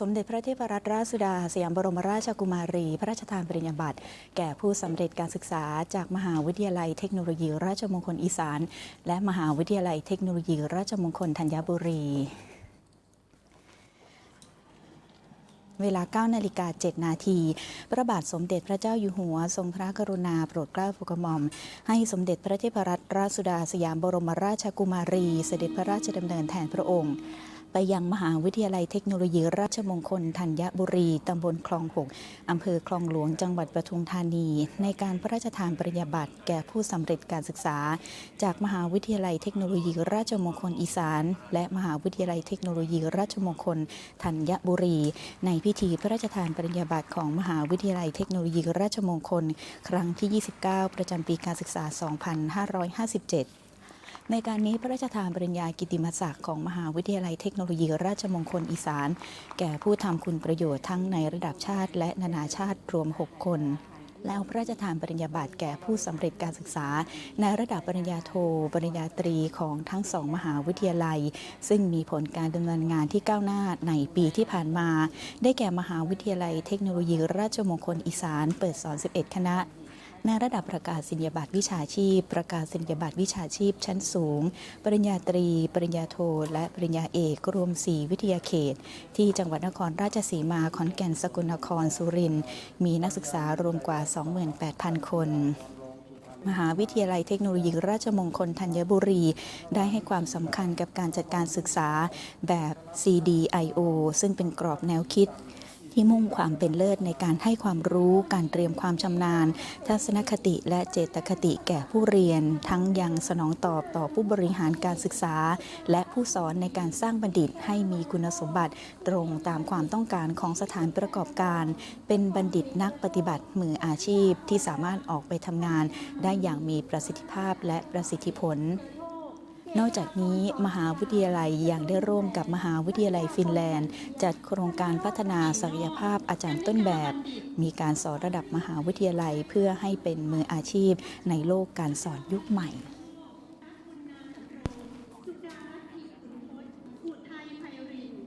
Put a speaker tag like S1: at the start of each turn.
S1: สมเด็จพระเทพรัตนราชสุดาสยามบรมราชกุมารี พระราชทานปริญญาบัตรแก่ผู้สำเร็จการศึกษา จากมหาวิทยาลัยเทคโนโลยี ราชมงคลอีสาน และมหาวิทยาลัยเทคโนโลยี ราชมงคลธัญบุรี เวลา 9 นาฬิกา 7 นาที พระบาทสมเด็จพระเจ้าอยู่หัว ทรงพระกรุณาโปรดเกล้าโปรดกระหม่อม ให้สมเด็จพระเทพรัตนราชสุดาสยามบรมราชกุมารี เสด็จพระราชดำเนินแทนพระองค์ ไปยังมหาวิทยาลัยเทคโนโลยีราชมงคลธัญบุรี ตำบลคลองหกอำเภอคลองหลวงจังหวัดปทุมธานี ในการพระราชทานปริญญาบัตรแก่ผู้สำเร็จการศึกษา จากมหาวิทยาลัยเทคโนโลยีราชมงคลอีสาน และมหาวิทยาลัยเทคโนโลยีราชมงคลธัญบุรี ในพิธีพระราชทานปริญญาบัตรของมหาวิทยาลัยเทคโนโลยีราชมงคล ครั้งที่ 29 ประจำปีการศึกษา 2557 ในการนี้พระราชทานปริญญากิติมศักดิ์ของมหาวิทยาลัยเทคโนโลยีราชมงคลอีสาน แก่ผู้ทำคุณประโยชน์ทั้งในระดับชาติ และนานาชาติรวม 6 คนแล้วพระราชทานปริญญาบัตรแก่ผู้สำเร็จการศึกษา ในระดับปริญญาโท ปริญญาตรีของทั้งสองมหาวิทยาลัย ซึ่งมีผลการดำเนินงานที่ก้าวหน้าในปีที่ผ่านมา ได้แก่มหาวิทยาลัยเทคโนโลยีราชมงคลอีสาน เปิดสอน 11 คณะ ในระดับประกาศสิญญาบัตรวิชาชีพ ประกาศสิญญาบัตรวิชาชีพ ชั้นสูง ปริญญาตรี ปริญญาโท และปริญญาเอกรวม 4 วิทยาเขต ที่จังหวัดนครราชสีมา ขอนแก่น สกลนคร สุรินทร์ มีนักศึกษารวมกว่า 28,000 คนมหาวิทยาลัยเทคโนโลยีราชมงคลธัญบุรี ได้ให้ความสำคัญกับการจัดการศึกษาแบบ CDIO ซึ่งเป็นกรอบแนวคิด ที่มุ่งความเป็นเลิศในการให้ความรู้การเตรียมความชำนาญ ทัศนคติและเจตคติแก่ผู้เรียน ทั้งยังสนองตอบต่อผู้บริหารการศึกษา และผู้สอนในการสร้างบัณฑิตให้มีคุณสมบัติตรงตามความต้องการของสถานประกอบการ เป็นบัณฑิตนักปฏิบัติมืออาชีพที่สามารถออกไปทำงาน ได้อย่างมีประสิทธิภาพและประสิทธิผล นอกจากนี้มหาวิทยาลัยยังได้ร่วมกับมหาวิทยาลัยฟินแลนด์ จัดโครงการพัฒนาศักยภาพอาจารย์ต้นแบบ มีการสอนระดับมหาวิทยาลัยเพื่อให้เป็นมืออาชีพในโลกการสอนยุคใหม่